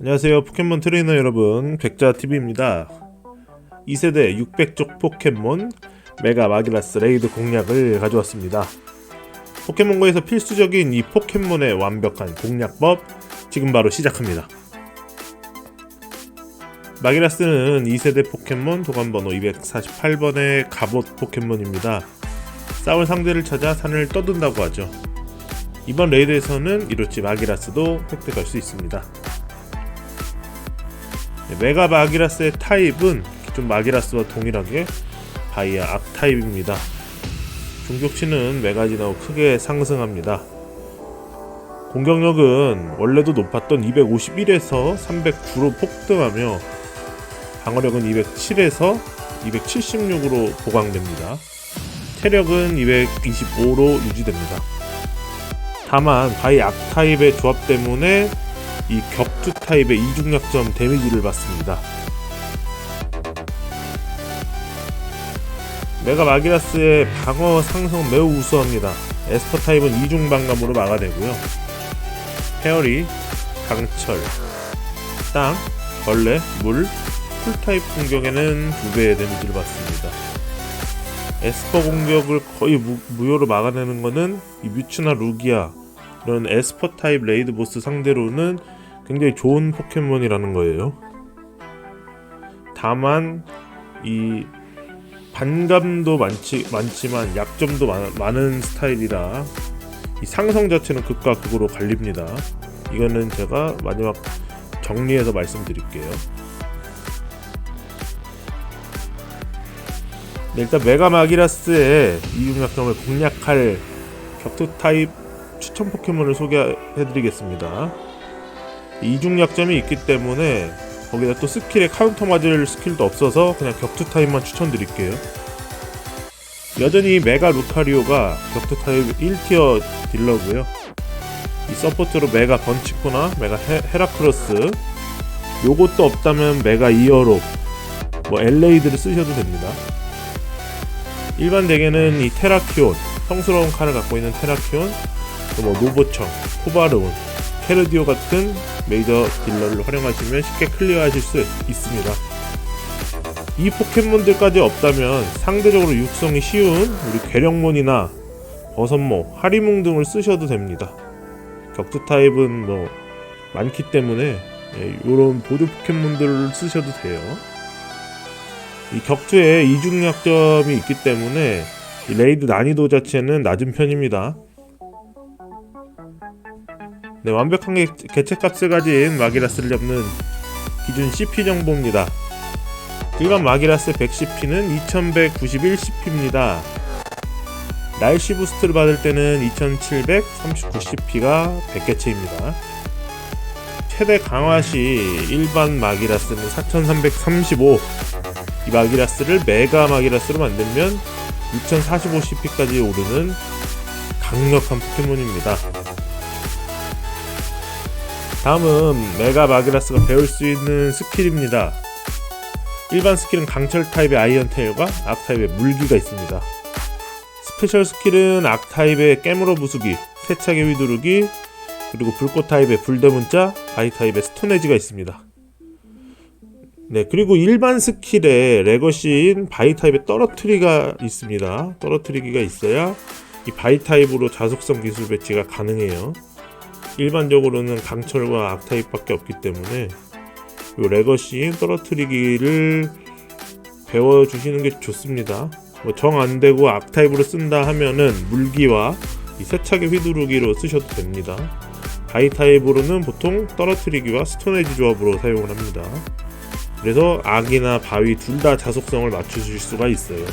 안녕하세요. 포켓몬 트레이너 여러분. 백자TV입니다. 2세대 600쪽 포켓몬 메가 마기라스 레이드 공략을 가져왔습니다. 포켓몬고에서 필수적인 이 포켓몬의 완벽한 공략법 지금 바로 시작합니다. 마기라스는 2세대 포켓몬 도관번호 248번의 갑옷 포켓몬입니다. 싸울 상대를 찾아 산을 떠든다고 하죠. 이번 레이드에서는 이로치 마기라스도 획득할 수 있습니다. 네, 메가 마기라스의 타입은 기존 마기라스와 동일하게 바이아 악 타입입니다. 중격치는 메가진하고 크게 상승합니다. 공격력은 원래도 높았던 251에서 309로 폭등하며 방어력은 207에서 276으로 보강됩니다. 체력은 225로 유지됩니다. 다만 바이 악 타입의 조합 때문에 이 격투 타입의 이중약점 데미지를 받습니다. 메가 마기라스의 방어 상성 매우 우수합니다. 에스퍼 타입은 이중 방감으로 막아내고요. 페어리, 강철, 땅, 벌레, 물, 풀 타입 공격에는 두 배의 데미지를 받습니다. 에스퍼 공격을 거의 무, 무효로 막아내는 것은 이 뮤츠나 루기아 이런 에스퍼 타입 레이드 보스 상대로는 굉장히 좋은 포켓몬이라는 거예요. 다만 이 반감도 많지 많지만 약점도 많, 많은 스타일이라 이 상성 자체는 극과 극으로 갈립니다. 이거는 제가 마지막 정리해서 말씀드릴게요. 네, 일단 메가 마기라스의 이중 약점을 공략할 격투 타입 추천 포켓몬을 소개해드리겠습니다. 이중 약점이 있기 때문에 거기다 또 스킬에 카운터 맞을 스킬도 없어서 그냥 격투 타입만 추천드릴게요. 여전히 메가 루카리오가 격투 타입 1티어 딜러고요. 이 서포트로 메가 번치코나 메가 헤, 헤라크로스 요것도 없다면 메가 이어로 뭐 엘레이드를 쓰셔도 됩니다. 일반 덱에는 이 테라키온 성스러운 칼을 갖고 있는 테라키온 또 뭐 노보청, 코바르온, 캐르디오 같은 메이저 딜러를 활용하시면 쉽게 클리어하실 수 있습니다. 이 포켓몬들까지 없다면 상대적으로 육성이 쉬운 우리 괴력몬이나 버섯모, 하리몽 등을 쓰셔도 됩니다. 격투 타입은 뭐 많기 때문에 이런 보조 포켓몬들을 쓰셔도 돼요. 이 격투에 이중 약점이 있기 때문에 이 레이드 난이도 자체는 낮은 편입니다. 네, 완벽한 개, 개체값을 가진 마기라스를 잡는 기준 CP 정보입니다. 일반 마기라스 110P는 2191 CP입니다. 날씨 부스트를 받을 때는 2739 CP가 100개체입니다. 최대 강화 시 일반 마기라스는 4335. 이 마기라스를 메가 마기라스로 만들면 6045 CP까지 오르는 강력한 포켓몬입니다. 다음은 메가 마기라스가 배울 수 있는 스킬입니다. 일반 스킬은 강철 타입의 아이언 테일과 악 타입의 물기가 있습니다. 스페셜 스킬은 악 타입의 깨물어 부수기, 세차게 휘두르기, 그리고 불꽃 타입의 불대문자, 바이 타입의 스톤에지가 있습니다. 네, 그리고 일반 스킬에 레거시인 바이 타입의 떨어뜨리가 있습니다. 떨어뜨리기가 있어야 이 바이 타입으로 자속성 기술 배치가 가능해요. 일반적으로는 강철과 악타입밖에 없기 때문에 요 레거시인 떨어뜨리기를 배워주시는 게 좋습니다. 뭐 정 안되고 악타입으로 쓴다 하면은 물기와 이 세차게 휘두르기로 쓰셔도 됩니다. 바이 타입으로는 보통 떨어뜨리기와 스톤에지 조합으로 사용을 합니다. 그래서 악이나 바위 둘 다 자속성을 맞추실 수가 있어요.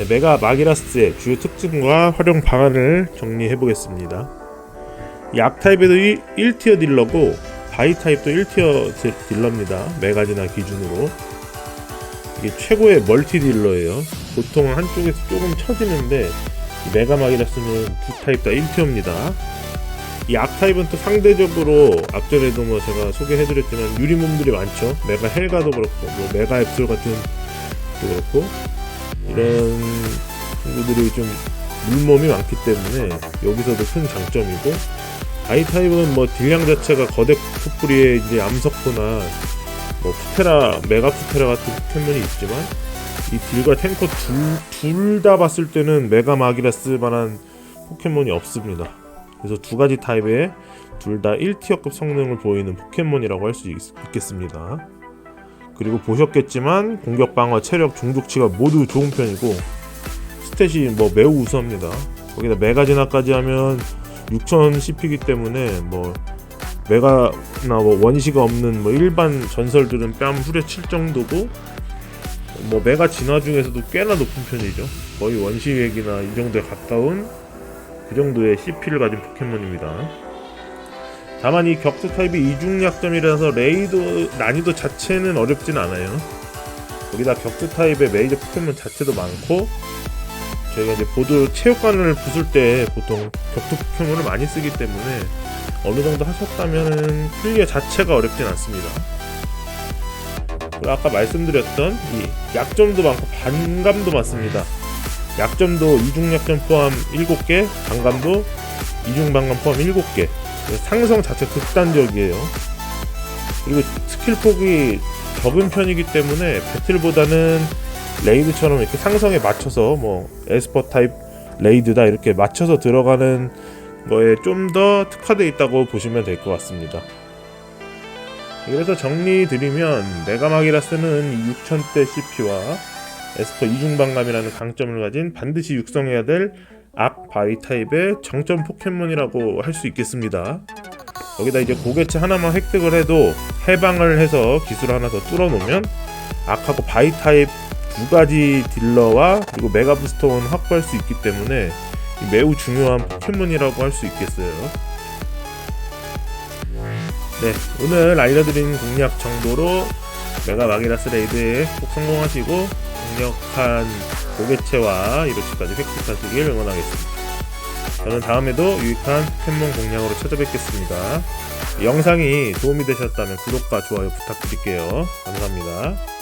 네, 메가 마기라스의 주요 특징과 활용 방안을 정리해 보겠습니다. 이 악타입에도 1, 티어 딜러고 바이 타입도 1티어 딜러입니다. 메가지나 기준으로 이게 최고의 멀티 딜러예요. 보통 한쪽에서 조금 처지는데 메가 마기라스는 두 타입 다 1티어입니다. 이 악타입은 또 상대적으로 앞전에도 뭐 제가 소개해드렸지만 유리 몸들이 많죠. 메가 헬가도 그렇고 뭐 메가 앱솔 같은 도 그렇고 이런 친구들이 좀 물몸이 많기 때문에 여기서도 큰 장점이고 바이 타입은 뭐 딜량 자체가 거대 풋뿌리의 이제 암석포나 뭐 푸테라 메가 푸테라 같은 포켓몬이 있지만 이 딜과 탱커 둘 다 봤을 때는 메가 마기라스 만한 포켓몬이 없습니다. 그래서 두 가지 타입의 둘 다 1티어급 성능을 보이는 포켓몬이라고 할 수 있겠습니다. 그리고 보셨겠지만 공격 방어, 체력, 중독치가 모두 좋은 편이고 스탯이 뭐 매우 우수합니다. 거기다 메가 진화까지 하면 6000 CP이기 때문에 뭐 메가나 뭐 원시가 없는 뭐 일반 전설들은 뺨 후려칠 정도고 뭐 메가 진화 중에서도 꽤나 높은 편이죠. 거의 원시획이나 이 정도에 가까운 그 정도의 CP를 가진 포켓몬입니다. 다만 이 격투 타입이 이중 약점이라서 레이드 난이도 자체는 어렵진 않아요. 거기다 격투 타입의 메이저 포켓몬 자체도 많고 저희가 이제 보드 체육관을 부술 때 보통 격투 포켓몬을 많이 쓰기 때문에 어느 정도 하셨다면은 클리어 자체가 어렵진 않습니다. 아까 말씀드렸던 이 약점도 많고 반감도 많습니다. 약점도 이중 약점 포함 7개, 반감도 이중 반감 포함 7개. 상성 자체 극단적이에요. 그리고 스킬 폭이 적은 편이기 때문에 배틀보다는 레이드처럼 이렇게 상성에 맞춰서 뭐 에스퍼 타입 레이드다 이렇게 맞춰서 들어가는 거에 좀 더 특화되어 있다고 보시면 될 것 같습니다. 그래서 정리 드리면 메가마기라스는 6000대 CP와 에스퍼 이중반감이라는 강점을 가진 반드시 육성해야 될 악 바이 타입의 정점 포켓몬이라고 할 수 있겠습니다. 여기다 이제 고개체 하나만 획득을 해도 해방을 해서 기술 하나 더 뚫어놓으면 악하고 바이 타입 두 가지 딜러와 그리고 메가 부스터원 확보할 수 있기 때문에 매우 중요한 포켓몬이라고 할 수 있겠어요. 네, 오늘 알려드린 공략 정도로 메가 마기라스 레이드에 꼭 성공하시고 강력한 고개체와 이로치까지 획득하시길 응원하겠습니다. 저는 다음에도 유익한 포켓몬 공략으로 찾아뵙겠습니다. 영상이 도움이 되셨다면 구독과 좋아요 부탁드릴게요. 감사합니다.